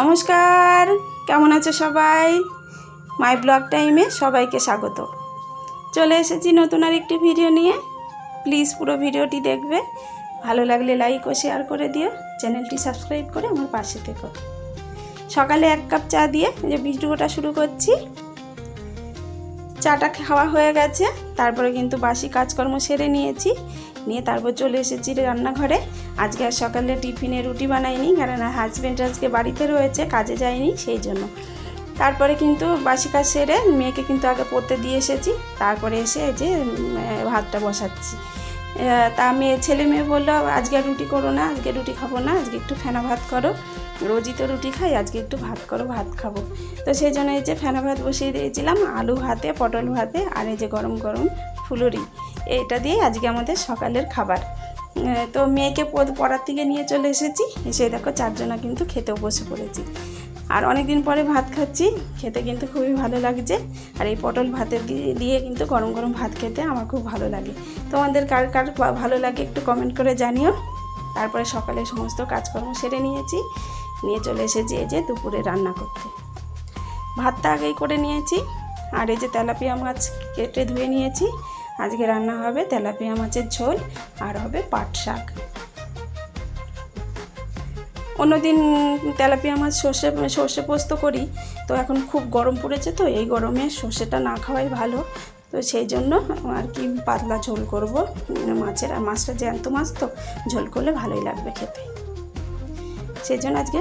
নমস্কার, কেমন আছে সবাই? মাই ব্লগ টাইমে সবাইকে স্বাগত। চলে এসেছি নতুন আর একটি ভিডিও নিয়ে। প্লিজ পুরো ভিডিওটি দেখবে। ভালো লাগলে লাইক ও শেয়ার করে দিও। চ্যানেলটি সাবস্ক্রাইব করে আমার পাশে থেকো। সকালে এক কাপ চা দিয়ে যে ভিডিওটা শুরু করছি। চাটা খাওয়া হয়ে গেছে, তারপরে কিন্তু বাসি কাজকর্ম সেরে নিয়েছি। নিয়ে তারপর চলে এসেছি রান্নাঘরে। আজকে আর সকালে টিফিনে রুটি বানাইনি কারণ হাজব্যান্ড আজকে বাড়িতে রয়েছে, কাজে যায়নি, সেই জন্য। তারপরে কিন্তু বাসি কাজ সেরে মেয়েকে কিন্তু আগে পড়তে দিয়ে এসেছি, তারপরে এসে যে ভাতটা বসাচ্ছি। তা মেয়ে, ছেলে মেয়ে বলল, আজকে রুটি করো না, আজকে রুটি খাব না, আজকে একটু ফেনা ভাত করো। রোজই তো রুটি খাই, আজকে একটু ভাত করো, ভাত খাব। তো সেই জন্য এই যে ফেনা ভাত বসিয়ে দিয়েছিলাম, আলু ভাতে, পটল ভাতে, আর এই যে গরম গরম ফুলুরি। এটা দিয়ে আজকে আমাদের সকালের খাবার। তো মেয়েকে পড়- পড়ার থেকে নিয়ে চলে এসেছি। এসে দেখো চারজনা কিন্তু খেতেও বসে পড়েছি। আর অনেক দিন পরে ভাত খাচ্ছি, খেতে কিন্তু খুবই ভালো লাগছে। আর এই পটল ভাতের দিয়ে কিন্তু গরম গরম ভাত খেতে আমার খুব ভালো লাগে। তোমাদের কার কার ভালো লাগে একটু কমেন্ট করে জানিও। তারপরে সকালে সমস্ত কাজকর্ম সেরে নিয়েছি। নিয়ে চলে এসেছি এই যে দুপুরে রান্না করতে। ভাতটা আগেই করে নিয়েছি। আর এই যে তেলাপিয়া মাছ কেটে ধুয়ে নিয়েছি। আজকে রান্না হবে তেলাপিয়া মাছের ঝোল আর হবে পাট শাক। অন্যদিন তেলাপিয়া মাছ সর্ষে সর্ষে পোস্ত করি। তো এখন খুব গরম পড়েছে তো, এই গরমে সর্ষেটা না খাওয়াই ভালো। তো সেই জন্য আর কি পাতলা ঝোল করব। মাছের আর মাছটা জ্যান্ত মাছ তো, ঝোল করলে ভালোই লাগবে খেতে। সেই জন্য আজকে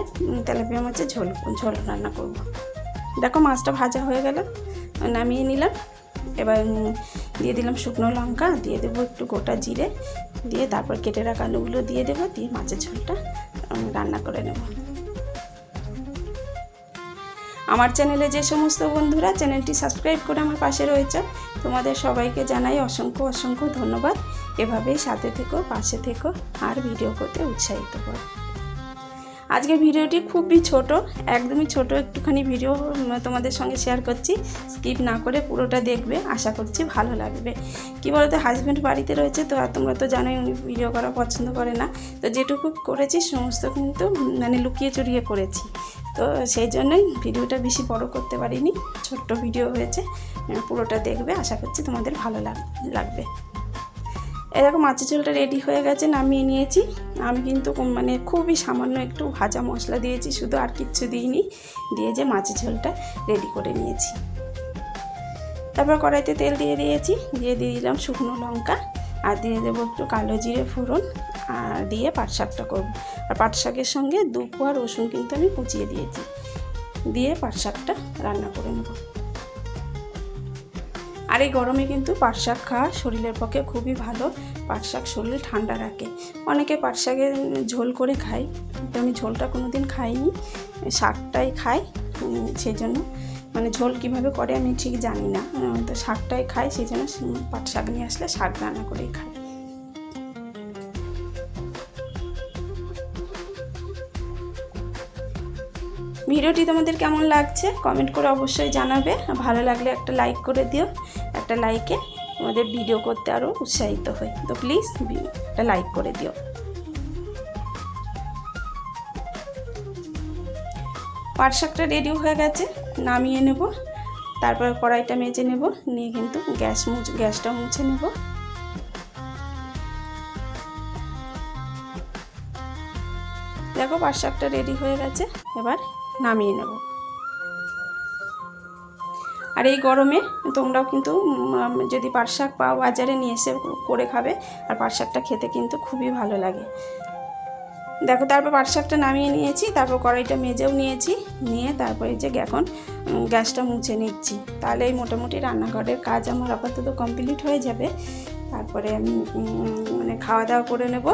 তেলাপিয়া মাছের ঝোল ঝোল রান্না করব। দেখো মাছটা ভাজা হয়ে গেল, নামিয়ে নিলাম। এবার দিয়ে দিলাম শুকনো লঙ্কা, দিয়ে দেবো একটু গোটা জিরে, দিয়ে তারপর কেটে রাখা আলুগুলো দিয়ে দেবো, দিয়ে মাছের ঝোলটা রান্না করে নেব। আমার চ্যানেলে যে সমস্ত বন্ধুরা চ্যানেলটি সাবস্ক্রাইব করে আমার পাশে রয়েছে, তোমাদের সবাইকে জানাই অসংখ্য অসংখ্য ধন্যবাদ। এভাবেই সাথে থেকো, পাশে থেকো, আর ভিডিও করতে উৎসাহিত করো। আজকে ভিডিওটি খুবই ছোট, একদমই ছোট, একটুখানি ভিডিও তোমাদের সঙ্গে শেয়ার করছি। স্কিপ না করে পুরোটা দেখবে, আশা করছি ভালো লাগবে। কি বলতো হাজব্যান্ড বাড়িতে রয়েছে তো, আর তোমরা তো জানোই উনি ভিডিও করা পছন্দ করে না। তো যেটুকু করেছি, সমস্ত কিন্তু মানে লুকিয়ে চুরিয়ে করেছি। তো সেই জন্যই ভিডিওটা বেশি বড় করতে পারিনি, ছোট্ট ভিডিও হয়েছে। পুরোটা দেখবে, আশা করছি তোমাদের ভালো লাগ- লাগবে। এরকম মাছের ঝোলটা রেডি হয়ে গেছে, নামিয়ে নিয়েছি। আমি কিন্তু মানে খুবই সামান্য একটু ভাজা মশলা দিয়েছি, শুধু আর কিচ্ছু দিইনি। দিয়ে যে মাছের ঝোলটা রেডি করে নিয়েছি। তারপর কড়াইতে তেল দিয়ে দিয়েছি, দিয়ে দিয়ে দিলাম শুকনো লঙ্কা, আর দিয়ে দেবো একটু কালো জিরে ফোড়ন, আর দিয়ে পাট শাকটা করব। আর পাট শাকের সঙ্গে দু কোয়া রসুন কিন্তু আমি কুচিয়ে দিয়েছি। দিয়ে পাট শাকটা রান্না করে নেব। আর এই গরমে কিন্তু পাট শাক খাওয়া শরীরের পক্ষে খুবই ভালো। পাট শাক শরীর ঠান্ডা রাখে। অনেকে পাট শাকের ঝোল করে খায়, কিন্তু আমি ঝোলটা কোনো দিন খাইনি। শাকটাই খাই সেই জন্য মানে ঝোল কীভাবে করে আমি ঠিক জানি না। তো শাকটাই খাই সেই জন্য পাট শাক নিয়ে আসলে শাক রান্না করেই খাই। ভিডিওটি তোমাদের কেমন লাগছে কমেন্ট করে অবশ্যই জানাবে। ভালো লাগলে একটা লাইক করে দিও, একটা লাইকে আমাদের ভিডিও করতে আরও উৎসাহিত হই। তো প্লিজ একটা লাইক করে দিও। পাট শাকটা রেডি হয়ে গেছে, নামিয়ে নেব। তারপর কড়াইটা মেজে নেব, নিয়ে কিন্তু গ্যাস মুছ, গ্যাসটা মুছে নেব। দেখো পাট শাকটা রেডি হয়ে গেছে, এবার নামিয়ে নেব। আর এই গরমে তোমরাও কিন্তু যদি পাট শাক পাও বাজারে নিয়ে এসে করে খাবে, আর পাট শাকটা খেতে কিন্তু খুবই ভালো লাগে। দেখো, তারপর পাট শাকটা নামিয়ে নিয়েছি, তারপর কড়াইটা মেজেও নিয়েছি, নিয়ে তারপরে যে এখন গ্যাসটা মুছে নিচ্ছি। তাহলে এই মোটামুটি রান্নাঘরের কাজ আমার আপাতত কমপ্লিট হয়ে যাবে। তারপরে আমি মানে খাওয়া দাওয়া করে নেব।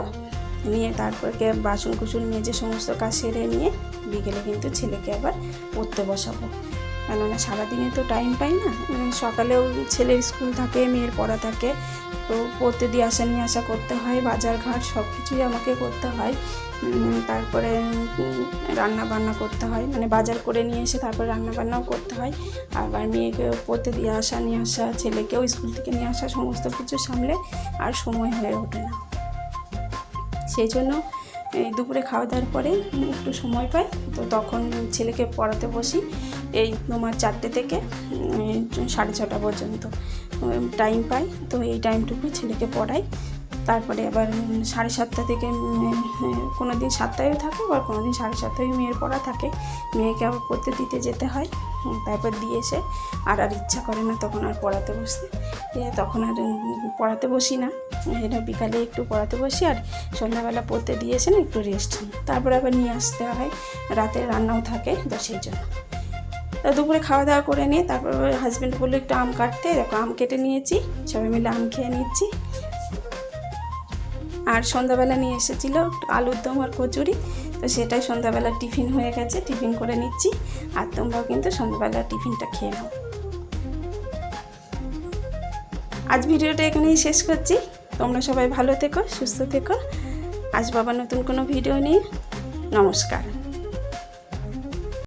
নিয়ে তারপরে কে বাসন কুসুন মেজে সমস্ত কাজ সেরে নিয়ে বিকেলে কিন্তু ছেলেকে আবার পড়তে বসাবো। কেননা সারাদিনে তো টাইম পাই না সকালেও ছেলের স্কুল থাকে, মেয়ের পড়া থাকে, তো পড়তে দিয়ে আসা নিয়ে আসা করতে হয়, বাজার ঘাট সব কিছুই আমাকে করতে হয়। তারপরে রান্না বান্না করতে হয় মানে বাজার করে নিয়ে এসে তারপরে রান্না বান্নাও করতে হয়। আবার মেয়েকে পড়তে দিয়ে আসা, নিয়ে আসা, ছেলেকেও স্কুল থেকে নিয়ে আসা, সমস্ত কিছু সামলে আর সময় হয়ে ওঠে না। সেই জন্য এই দুপুরে খাওয়া দাওয়ার পরে একটু সময় পাই। তো তখন ছেলেকে পড়াতে বসি এই তোমার চারটে থেকে সাড়ে ছটা পর্যন্ত টাইম পাই। তো এই টাইমটুকু ছেলেকে পড়াই। তারপরে আবার সাড়ে সাতটা থেকে কোনো দিন সাতটায়ও থাকে, আবার কোনো দিন সাড়ে সাতটায় মেয়ের পড়া থাকে। মেয়েকে আবার পড়তে দিতে যেতে হয় তারপর দিয়ে এসে আর আর ইচ্ছা করে না তখন আর পড়াতে বসতে। তখন আর পড়াতে বসি না। এটা বিকালে একটু পড়াতে বসি আর সন্ধ্যাবেলা পড়তে দিয়ে এসে না একটু রেস্ট নিই। তারপরে আবার নিয়ে আসতে হয়, রাতে রান্নাও থাকে তো সেই জন্য। তা দুপুরে খাওয়া দাওয়া করে নিয়ে তারপর হাজব্যান্ড বলল একটু আম কাটতে, দেখো আম কেটে নিয়েছি, সবাই মিলে আম খেয়ে নিচ্ছি। আর সন্ধ্যাবেলা নিয়ে এসেছিল আলুর দম আর কচুরি। তো সেটাই সন্ধ্যাবেলা টিফিন হয়ে গেছে, টিফিন করে নিচ্ছি। আর তোমরাও কিন্তু সন্ধ্যাবেলা টিফিনটা খেয়ে নাও। আজ ভিডিওটা এখানেই শেষ করছি। তোমরা সবাই ভালো থেকো, সুস্থ থেকো। আজ বাবা নতুন কোনো ভিডিও নিয়ে, নমস্কার।